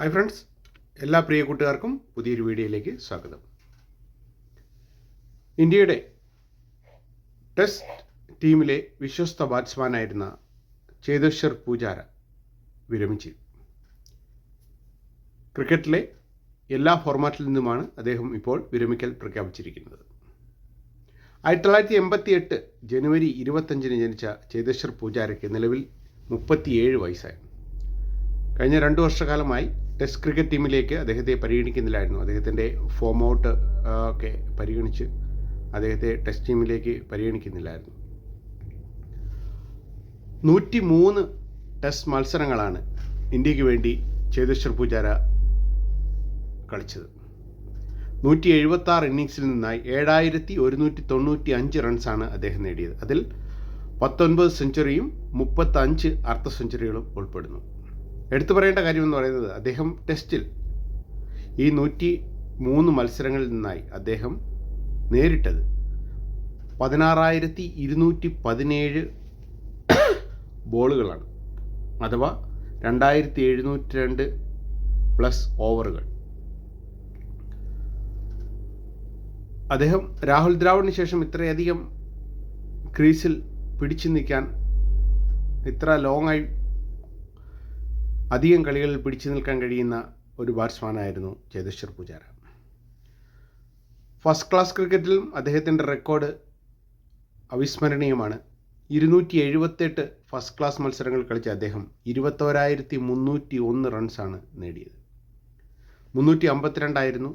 Hi friends എല്ലാ പ്രിയ കൂട്ടുകാർക്കും പുതിയൊരു വീഡിയോയിലേക്ക് സ്വാഗതം. ഇന്ത്യയുടെ ടെസ്റ്റ് ടീമിലെ വിശ്വസ്ത ബാറ്റ്സ്മാനായിരുന്ന ചേതേശ്വർ പൂജാര വിരമിച്ചു. ക്രിക്കറ്റിലെ എല്ലാ ഫോർമാറ്റിൽ നിന്നുമാണ് അദ്ദേഹം ഇപ്പോൾ വിരമിക്കൽ പ്രഖ്യാപിച്ചിരിക്കുന്നത്. ആയിരത്തി തൊള്ളായിരത്തി എൺപത്തി എട്ട് ജനുവരി ഇരുപത്തഞ്ചിന് ജനിച്ച ചേതേശ്വർ പൂജാരയ്ക്ക് നിലവിൽ മുപ്പത്തിയേഴ് വയസ്സായി. കഴിഞ്ഞ രണ്ട് വർഷക്കാലമായി ടെസ്റ്റ് ക്രിക്കറ്റ് ടീമിലേക്ക് അദ്ദേഹത്തെ പരിഗണിക്കുന്നില്ലായിരുന്നു. അദ്ദേഹത്തിന്റെ ഫോം ഔട്ട് ഒക്കെ പരിഗണിച്ച് അദ്ദേഹത്തെ ടെസ്റ്റ് ടീമിലേക്ക് പരിഗണിക്കുന്നില്ലായിരുന്നു. നൂറ്റി മൂന്ന് ടെസ്റ്റ് മത്സരങ്ങളാണ് ഇന്ത്യയ്ക്ക് വേണ്ടി ചേതേശ്വർ പൂജാര കളിച്ചത്. നൂറ്റി എഴുപത്തി ആറ് ഇന്നിങ്സിൽ നിന്നായി ഏഴായിരത്തി ഒരുന്നൂറ്റി തൊണ്ണൂറ്റി അഞ്ച് റൺസാണ് അദ്ദേഹം നേടിയത്. അതിൽ പത്തൊൻപത് സെഞ്ചുറിയും മുപ്പത്തഞ്ച് അർദ്ധ സെഞ്ചുറികളും ഉൾപ്പെടുന്നു. എടുത്തു പറയേണ്ട കാര്യം എന്ന് പറയുന്നത് അദ്ദേഹം ടെസ്റ്റിൽ ഈ നൂറ്റി മൂന്ന് മത്സരങ്ങളിൽ നിന്നായി അദ്ദേഹം നേരിട്ടത്. പതിനാറായിരത്തി ഇരുന്നൂറ്റി പതിനേഴ് ബോളുകളാണ്. അഥവാ രണ്ടായിരത്തി എഴുന്നൂറ്റി രണ്ട് പ്ലസ് ഓവറുകൾ അദ്ദേഹം രാഹുൽ ദ്രാവിഡിന് ശേഷം ഇത്രയധികം ക്രീസിൽ പിടിച്ചു നിൽക്കാൻ ഇത്ര ലോങ്ങായി അധികം കളികളിൽ പിടിച്ചു നിൽക്കാൻ കഴിയുന്ന ഒരു ബാറ്റ്സ്മാനായിരുന്നു ചേതേശ്വർ പൂജാര. ഫസ്റ്റ് ക്ലാസ് ക്രിക്കറ്റിലും അദ്ദേഹത്തിന്റെ റെക്കോർഡ് അവിസ്മരണീയമാണ്. ഇരുന്നൂറ്റി എഴുപത്തെട്ട് ഫസ്റ്റ് ക്ലാസ് മത്സരങ്ങൾ കളിച്ച അദ്ദേഹം ഇരുപത്തോരായിരത്തി മുന്നൂറ്റി ഒന്ന് റൺസാണ് നേടിയത്. മുന്നൂറ്റി അമ്പത്തിരണ്ടായിരുന്നു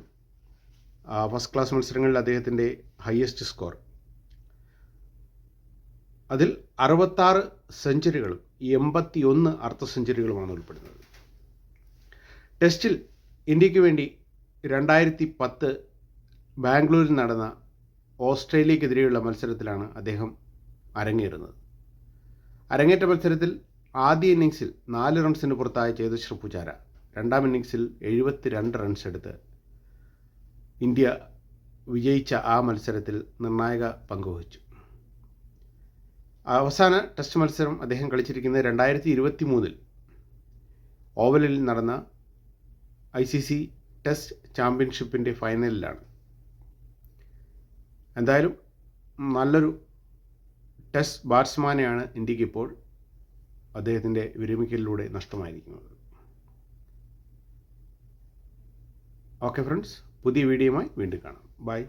ഫസ്റ്റ് ക്ലാസ് മത്സരങ്ങളിൽ അദ്ദേഹത്തിന്റെ ഹയസ്റ്റ് സ്കോർ അതിൽ അറുപത്താറ് സെഞ്ചുറികളും എൺപത്തി ഒന്ന് അർദ്ധ സെഞ്ചുറികളുമാണ് ഉൾപ്പെടുന്നത്. ടെസ്റ്റിൽ ഇന്ത്യയ്ക്ക് വേണ്ടി രണ്ടായിരത്തി പത്ത് ബാംഗ്ലൂരിൽ നടന്ന ഓസ്ട്രേലിയക്കെതിരെയുള്ള മത്സരത്തിലാണ് അദ്ദേഹം അരങ്ങേറുന്നത്. അരങ്ങേറ്റ മത്സരത്തിൽ ആദ്യ ഇന്നിങ്സിൽ നാല് റൺസിന് പുറത്തായ ചേതശ്വർ പൂജാര രണ്ടാം ഇന്നിങ്സിൽ എഴുപത്തി രണ്ട് റൺസ് എടുത്ത് ഇന്ത്യ വിജയിച്ച ആ മത്സരത്തിൽ നിർണായക പങ്കുവഹിച്ചു അവസാന ടെസ്റ്റ് മത്സരം അദ്ദേഹം കളിച്ചിരിക്കുന്നത് രണ്ടായിരത്തി ഇരുപത്തി മൂന്നിൽ ഓവലിൽ നടന്ന ഐ സി സി ടെസ്റ്റ് ചാമ്പ്യൻഷിപ്പിന്റെ ഫൈനലിലാണ്. എന്തായാലും നല്ലൊരു ടെസ്റ്റ് ബാറ്റ്സ്മാനെയാണ് ഇന്ത്യയ്ക്ക് ഇപ്പോൾ അദ്ദേഹത്തിന്റെ വിരമിക്കലിലൂടെ നഷ്ടമായിരിക്കുന്നത്. ഓക്കെ ഫ്രണ്ട്സ് പുതിയ വീഡിയോയുമായി വീണ്ടും കാണാം. ബൈ.